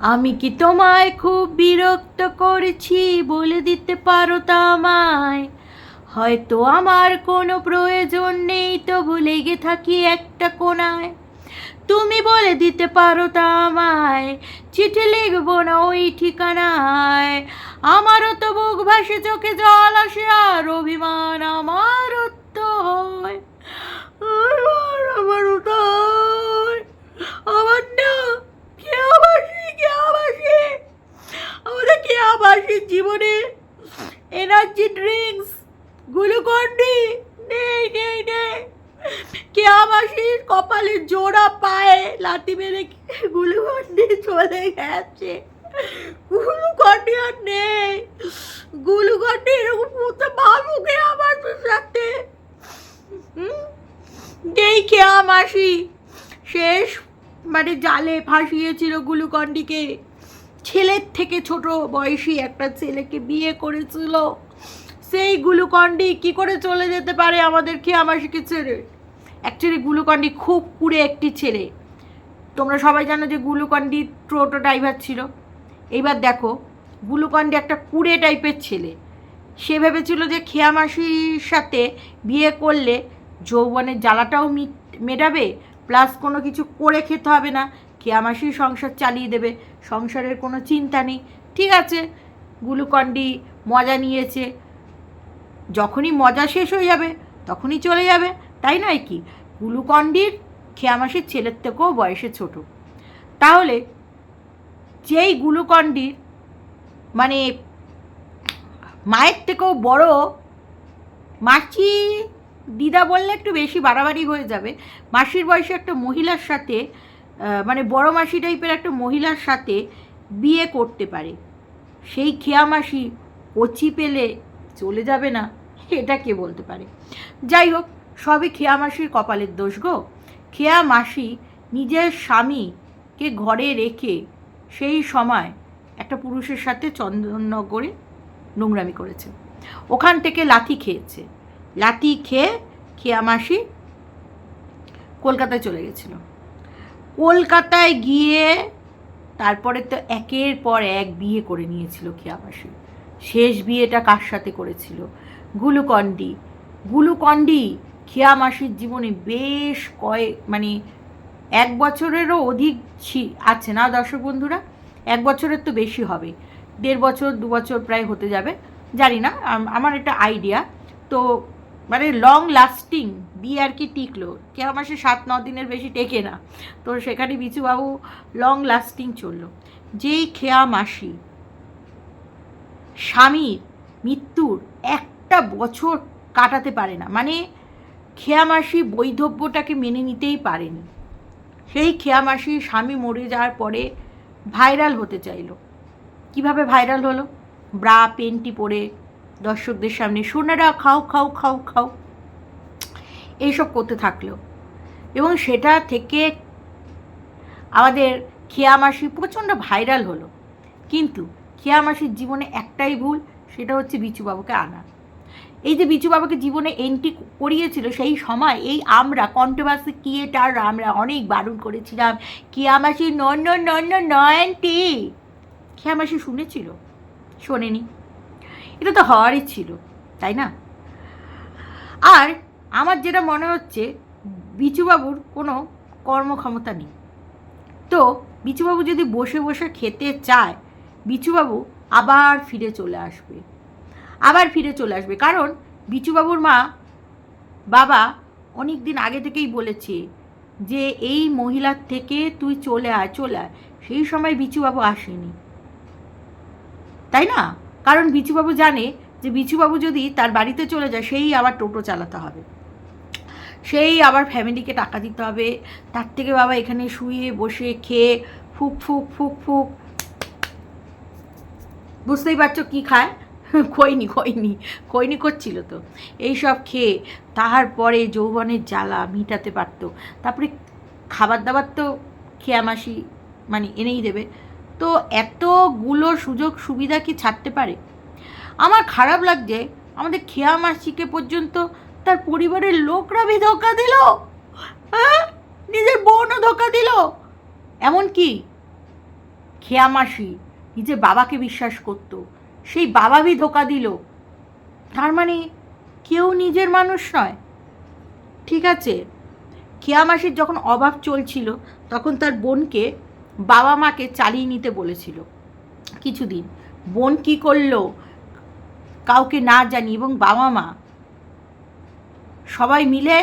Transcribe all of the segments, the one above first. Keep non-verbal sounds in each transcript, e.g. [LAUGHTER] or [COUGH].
আমি কি তোমায় খুব বিরক্ত করেছি বলে দিতে পারো তা আমায়? হয়তো আমার কোনো প্রয়োজন নেই তবু লেগে থাকি একটা কোনায় তুমি বলে দিতে পারো তা আমায়, চিঠি লিখব না ওই ঠিকানায়। আমারও তো বুক ভাসে, চোখে জল আসে আর অভিমান আমারও তো হয় আমার তো। আমার না আমাদের কেয়াবাসীর জীবনে এনার্জি ড্রিঙ্কস গ্লুকন্ডি নেই নেই নেই। কে কেয়াবাসীর কপালে জোড়া পায়ে লাথি মেরে গ্লুকন্ডি চলে গেছে? গ্লুকন্ডি আর নেই। গ্লুকন্ডি এরকম করতে ভালো কে কেয়াবাসীর সাথে? যেই খেয়া মাসি শেষ মানে জালে ফাঁসিয়েছিল গ্লুকন্ডিকে ছেলের থেকে ছোট বয়সী একটা ছেলেকে বিয়ে করেছিল। সেই গ্লুকন্ডি কি করে চলে যেতে পারে আমাদের খেয়া মাসিকে ছেড়ে অ্যাকচুয়ালি গ্লুকন্ডি খুব কুড়ে একটি ছেলে। তোমরা সবাই জানো যে গ্লুকন্ডি টোটো ড্রাইভার ছিল। এইবার দেখো গ্লুকন্ডি একটা কুড়ে টাইপের ছেলে। সে ভেবেছিল যে খেয়া মাসির সাথে বিয়ে করলে যৌবনের জ্বালাটাও মেটাবে প্লাস কোনো কিছু করে খেতে হবে না। খেয়া মাসির সংসার চালিয়ে দেবে, সংসারের কোনো চিন্তা নেই। ঠিক আছে, গ্লুকন্ডি মজা নিয়েছে। যখনই মজা শেষ হয়ে যাবে, তখনই চলে যাবে, তাই নয় কি? গ্লুকন্ডির খেয়ামাসির ছেলের থেকেও বয়সে ছোট। তাহলে যেই গ্লুকন্ডির মানে মায়ের থেকেও বড় মাসি, দিদা বললে একটু বেশি বাড়াবাড়ি হয়ে যাবে। মাসির বয়সে একটা মহিলার সাথে মানে বড় মাসি টাইপের একটা মহিলার সাথে বিয়ে করতে পারে। সেই খেয়া মাসি কচি পেলে চলে যাবে না, এটা কে বলতে পারে? যাই হোক, সবই খেয়া মাসির কপালের দোষ গো। খেয়া মাসি নিজের স্বামীকে ঘরে রেখে সেই সময় একটা পুরুষের সাথে চন্দননগরে নোংরামি করেছে। ওখান থেকে লাথি খেয়েছে। লাথি খেয়ে খেয়া মাসি কলকাতায় চলে গেছিল। কলকাতায় গিয়ে তারপরে তো একের পর এক বিয়ে করে নিয়েছিল খেয়া মাসি শেষ বিয়েটা কার সাথে করেছিল? গুলুকন্ডি। গুলুকন্ডি খেয়া মাসির জীবনে বেশ কয়েক মানে এক বছরেরও অধিক আছে না দর্শক বন্ধুরা? এক বছরের তো বেশি হবে। দেড় বছর, দু বছর প্রায় হতে যাবে। জানি না আমার একটা আইডিয়া তো মানে লং লাস্টিং বিয়ে আর কি টিকলো। কেয়া মাসে সাত, ন দিনের বেশি টেকে না। তো সেখানে বিচুবাবু লং লাস্টিং চলল। যেই খেয়া মাসি, স্বামীর মৃত্যুর একটা বছর কাটাতে পারে না। মানে খেয়া মাসি বৈধব্যটাকে মেনে নিতেই পারেনি। সেই খেয়া মাসি স্বামী মরে যাওয়ার পরে ভাইরাল হতে চাইলো। কীভাবে ভাইরাল হলো? ব্রা, পেন্টি পরে দর্শকদের সামনে, সোনারা, খাও খাও খাও খাও। এইসব করতে থাকল। এবং সেটা থেকে আমাদের খেয়া মাসি প্রচণ্ড ভাইরাল হলো। কিন্তু খেয়া মাসির জীবনে একটাই ভুল, সেটা হচ্ছে বিচুবাবুকে আনা। এই যে বিচুবাবুকে জীবনে এন্ট্রি করিয়েছিল, সেই সময় এই আমরা কন্ট্রোভার্সি ক্রিয়েটার আমরা অনেক বারণ করেছিলাম, খেয়া মাসি নন নন নয়নটি খেয়া মাসি শুনেছিল? শোনেনি। এটা তো হওয়ারই ছিল, তাই না? আর আমার যেটা মনে হচ্ছে, বিচুবাবুর কোনো কর্মক্ষমতা নেই। তো বিচুবাবু যদি বসে বসে খেতে চায়, বিচুবাবু আবার ফিরে চলে আসবে। আবার ফিরে চলে আসবে। কারণ বিচুবাবুর মা বাবা অনেক দিন আগে থেকেই বলেছে যে, এই মহিলার থেকে তুই চলে আয় চলে আয়। সেই সময় বিচুবাবু আসেনি। তাই না? কারণ বিচুবাবু জানে যে, বিচুবাবু যদি তার বাড়িতে চলে যায়, সেই আবার টোটো চালাতে হবে। সেই আবার ফ্যামিলিকে টাকা দিতে হবে। তার থেকে বাবা এখানে শুয়ে বসে খেয়ে ফুক ফুক ফুক ফুক। বুঝতেই পারছ কী খায়? [LAUGHS] খৈনি খৈনি খৈনি করছিল তো। এইসব খেয়ে তারপরে যৌবনের জ্বালা মিটাতে পারতো। তারপরে খাবার দাবার তো খেয়ামাসি মানে এনেই দেবে। তো এতগুলো সুযোগ সুবিধা কি ছাড়তে পারে? আমার খারাপ লাগছে। আমাদের খেয়া মাসিকে পর্যন্ত তার পরিবারের লোকরা ভি ধোকা দিল? হ্যাঁ? নিজের বোনও ধোকা দিল? এমনকি খেয়া মাসি নিজের বাবাকে বিশ্বাস করত। সেই বাবাবি ধোকা দিল। তার মানে কেউ নিজের মানুষ নয়। ঠিক আছে? খেয়ামাসির যখন অভাব চলছিল, তখন তার বোনকে বাবা মাকে চালিয়ে নিতে বলেছিল। কিছুদিন। বোন কি করল? কাউকে না জানি এবং বাবা মা সবাই মিলে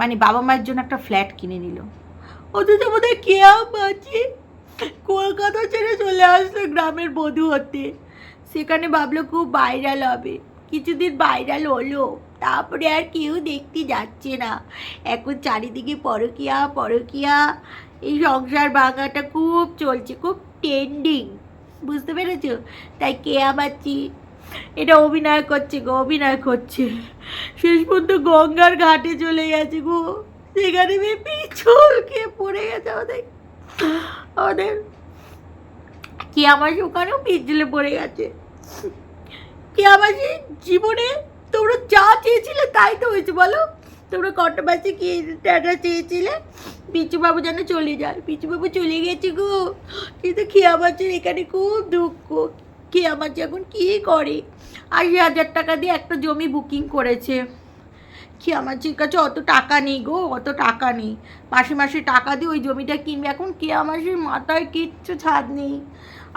মানে বাবা মায়ের জন্য একটা ফ্ল্যাট কিনে নিল। অথচ বোধহয় কেয়া বাঁচি কলকাতা ছেড়ে চলে আসলো গ্রামের বধূ হতে। সেখানে ভাবলো খুব ভাইরাল হবে। কিছুদিন ভাইরাল হলো, তারপরে আর কেউ দেখতে যাচ্ছে না। এখন চারিদিকে পরকিয়া পরকিয়া, এই সংসার ভাঙাটা খুব চলছে, খুব ট্রেন্ডিং বুঝতে পেরেছ? তাই কেয়া বাচ্চি এটা অভিনয় করছে গো, অভিনয় করছে। শেষ পর্যন্ত গঙ্গার ঘাটে চলে গেছে গো। সেখানে মেয়ে খেয়ে পড়ে গেছে আমাদের। আমাদের কি আমার ওখানেও পিছলে পড়ে গেছে। কি আমার জীবনে তোমরা যা চেয়েছিলে তাই তো হয়েছে, বলো? তোমরা কটা বাসে কি টাটা চেয়েছিলে? পিচুবাবু যেন চলে যায়। পিচুবাবু চলে গেছে গো। কিন্তু খেয়াবাচের এখানে খুব দুঃখ। খেয়াবাচ এখন কী করে? আশি হাজার টাকা দিয়ে একটা জমি বুকিং করেছে। খেয়ামাচির কাছে অত টাকা নেই গো, অত টাকা নেই। মাসে মাসে টাকা দিয়ে ওই জমিটা কিনবে। এখন কেয়ামাসির মাথায় কিচ্ছু ছাদ নেই।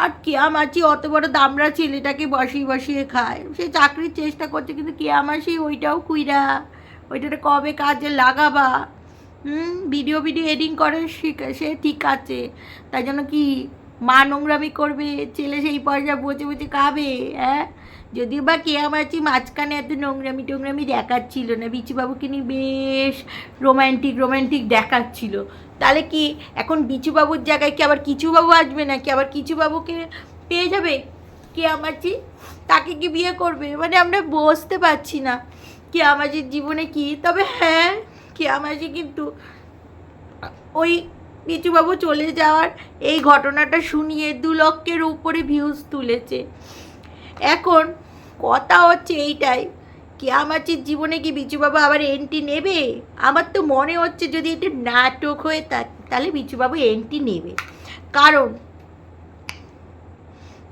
আর কেয়ামাচি অত বড় দামরা ছেলেটাকে বসিয়ে বসিয়ে খায়? সে চাকরির চেষ্টা করছে, কিন্তু কেয়ামাসি ওইটাও কুইরা? ওইটাতে কবে কাজে লাগাবা? হুম ভিডিও ভিডিও এডিং করে শিখে সে ঠিক আছে। তাই জন্য কি মা নোংরামি করবে, ছেলে সেই পয়সা বসে বসে খাবে হ্যাঁ? যদিও বা কে কেয়ামাচি মাঝখানে এত নোংরামি টোংরামি দেখাচ্ছিল না, বিচুবাবুকে নিয়ে বেশ রোম্যান্টিক রোম্যান্টিক দেখাচ্ছিল। তাহলে কি এখন বিচুবাবুর জায়গায় কি আবার কিছুবাবু আসবে না কি আবার কিছুবাবুকে পেয়ে যাবে? কেয়ামাচি তাকে কি বিয়ে করবে? মানে আমরা বসতে পারছি না। কেয়ামাচির জীবনে কি? তবে হ্যাঁ কে কেয়ামাচি কিন্তু ওই বিচুবাবু চলে যাওয়ার এই ঘটনাটা শুনিয়ে দু লক্ষের উপরে ভিউজ তুলেছে। এখন কথা হচ্ছে এইটাই, কে কেয়ামাচির জীবনে কি বিচুবাবু আবার এন্ট্রি নেবে? আমার তো মনে হচ্ছে যদি এটা নাটক হয়ে থাকে তাহলে বিচুবাবু এন্ট্রি নেবে। কারণ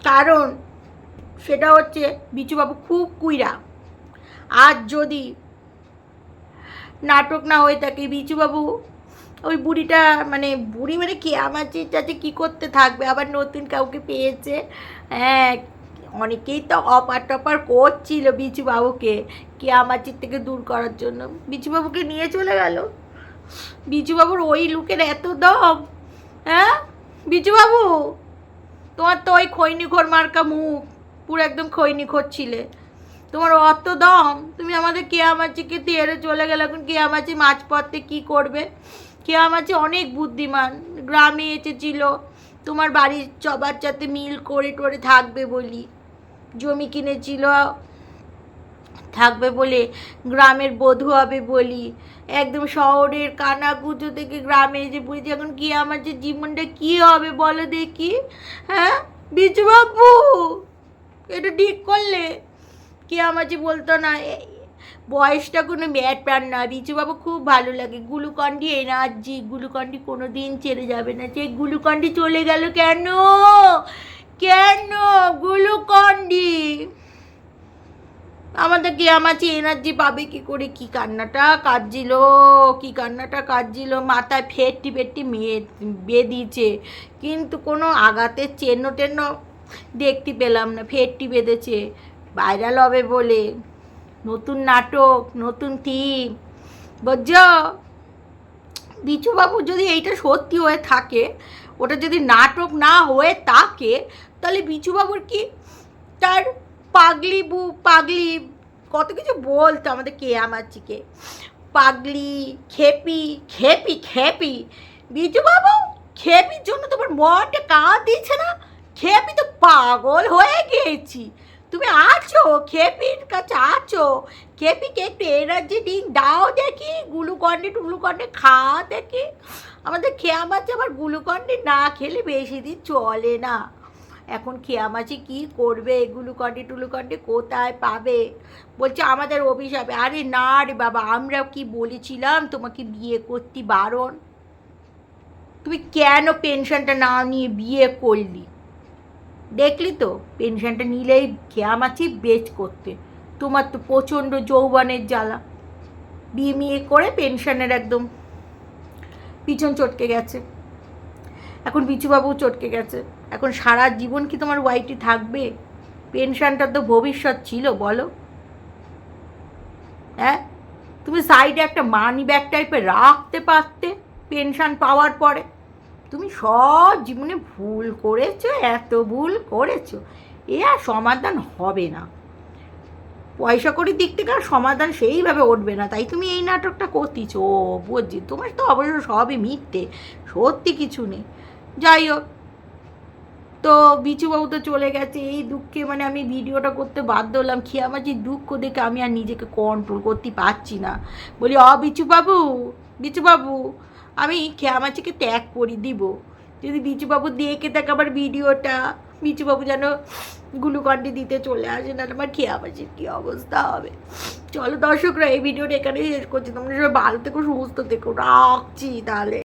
কারণ সেটা হচ্ছে বিচুবাবু খুব কুইরা। আর যদি নাটক না হয়ে থাকে বিচুবাবু ওই বুড়িটা মানে বুড়ি মানে কে? আমার চাচে কী করতে থাকবে? আবার নতুন কাউকে পেয়েছে? হ্যাঁ অনেকেই তো অপার টপার করছিল বিচুবাবুকে কে আমার চির থেকে দূর করার জন্য। বিচুবাবুকে নিয়ে চলে গেল। বিচুবাবুর ওই লুকের এত দম হ্যাঁ? বিচুবাবু তোমার তো ওই খৈনিখোর মার্কা মুখ, পুরো একদম খৈনিখোর ছিলে। তোমার অত দম, তুমি আমাদের কে কেয়ামাচিকে তেড়ে চলে গেলে? এখন কেয়ামাচি মাছ পথে কী করবে? কেয়ামাচি অনেক বুদ্ধিমান, গ্রামে এসেছিল। তোমার বাড়ির সবার সাথে মিল করে টোরে থাকবে বলি। জমি কিনেছিল, থাকবে বলে গ্রামের বধূ হবে বলি। একদম শহরের কানাকুচো থেকে গ্রামে এসে পড়েছি। এখন কি আমার যে জীবনটা কি হবে বলো দেখি? হ্যাঁ? বিজুবাবু এটা ঠিক করলে? কে আমার যে বলতো না বয়সটা কোনো ব্যাপার না। বিচুবাবু খুব ভালো লাগে। Glucon-D energy. গ্লুকন্ডি কোনো দিন ছেড়ে যাবে না। যে গ্লুকন্ডি চলে গেল কেন? কেন? গ্লুকন্ডি আমাদের গেমাচি এনার্জি পাবে কি করে? কি কান্নাটা কাঁদছিল? কি কান্নাটা কাঁদছিল? মাথায় ফেটটি ফেটটি মেয়ে বেঁধিয়েছে কিন্তু কোনো আঘাতের চেন্ন টেন্ন দেখতে পেলাম না। ফেটটি বেঁধেছে। ভাইরাল হবে বলে। নতুন নাটক, নতুন থিম বুঝছ বিচুবাবু যদি এইটা সত্যি হয়ে থাকে, ওটা যদি নাটক না হয়ে থাকে, তাহলে বিচুবাবুর কি তার পাগলি বু, পাগলি, কত কিছু বলতো আমাদের কে আমাচিকে পাগলি, খেপি খেপি খেপি। বিচুবাবু, খেপির জন্য তোমার মনটা কাঁদ দিচ্ছে না? খেপি তো পাগল হয়ে গেছি তুমি আছো, খেপির কাছে আছো। খেপিকে একটু এনার্জি ড্রিঙ্ক দাও দেখি গ্লুকন্ডি টুলুকন্ডি খাওয়া দেখি। আমাদের খেয়া মাছ আবার গ্লুকন্ডি না খেলে বেশি দিন চলে না। এখন খেয়া মাছি কী করবে? গ্লুকন্ডি টুলুকন্ডি কোথায় পাবে? বলছে, আমাদের অভিশাপে আরে না রে বাবা, আমরা কি বলেছিলাম তোমাকে বিয়ে করতে বারণ? তুমি কেন পেনশনটা না নিয়ে বিয়ে করলি? দেখলি তো? পেনশনটা নিলেই খেয়ামাছি বেচ করতে। তোমার তো প্রচণ্ড যৌবনের জ্বালা। বিয়ে মিয়ে করে পেনশনের একদম পিছন চটকে গেছে। এখন বিচুবাবু চটকে গেছে। এখন সারা জীবন কি তোমার ওয়াইটি থাকবে? পেনশনটা তো ভবিষ্যৎ ছিল, বলো। হ্যাঁ? তুমি সাইডে একটা মানি ব্যাগ টাইপের রাখতে পারতে, পেনশন পাওয়ার পরে। তুমি সব জীবনে ভুল করেছ, এত ভুল করেছ। এ আর সমাধান হবে না। পয়সা করির দিক থেকে আর সমাধান সেইভাবে উঠবে না। তাই তুমি এই নাটকটা করতেছ। ও বুঝছি, তোমার তো অবশ্য সবই মিথ্যে, সত্যি কিছু নেই। যাই হোক, তো বিচুবাবু তো চলে গেছে। এই দুঃখে মানে আমি ভিডিওটা করতে বাধ্য হলাম। খিয়ামাচির দুঃখ দেখে আমি আর নিজেকে কন্ট্রোল করতে পারছি না। বলি, অ, বিচুবাবু বিচুবাবু আমি খেয়ামাচিকে ত্যাগ করি দিব। যদি বিচুবাবু দেখে থাকে আমার ভিডিওটা, বিচুবাবু যেন গ্লুকন্ডি দিতে চলে আসে না আমার খেয়ামাচির কী অবস্থা হবে? চলো দর্শকরা, এই ভিডিওটা এখানেই শেষ করছি। তোমরা সবাই ভালো থেকো, সুস্থ থেকো। রাখছি তাহলে।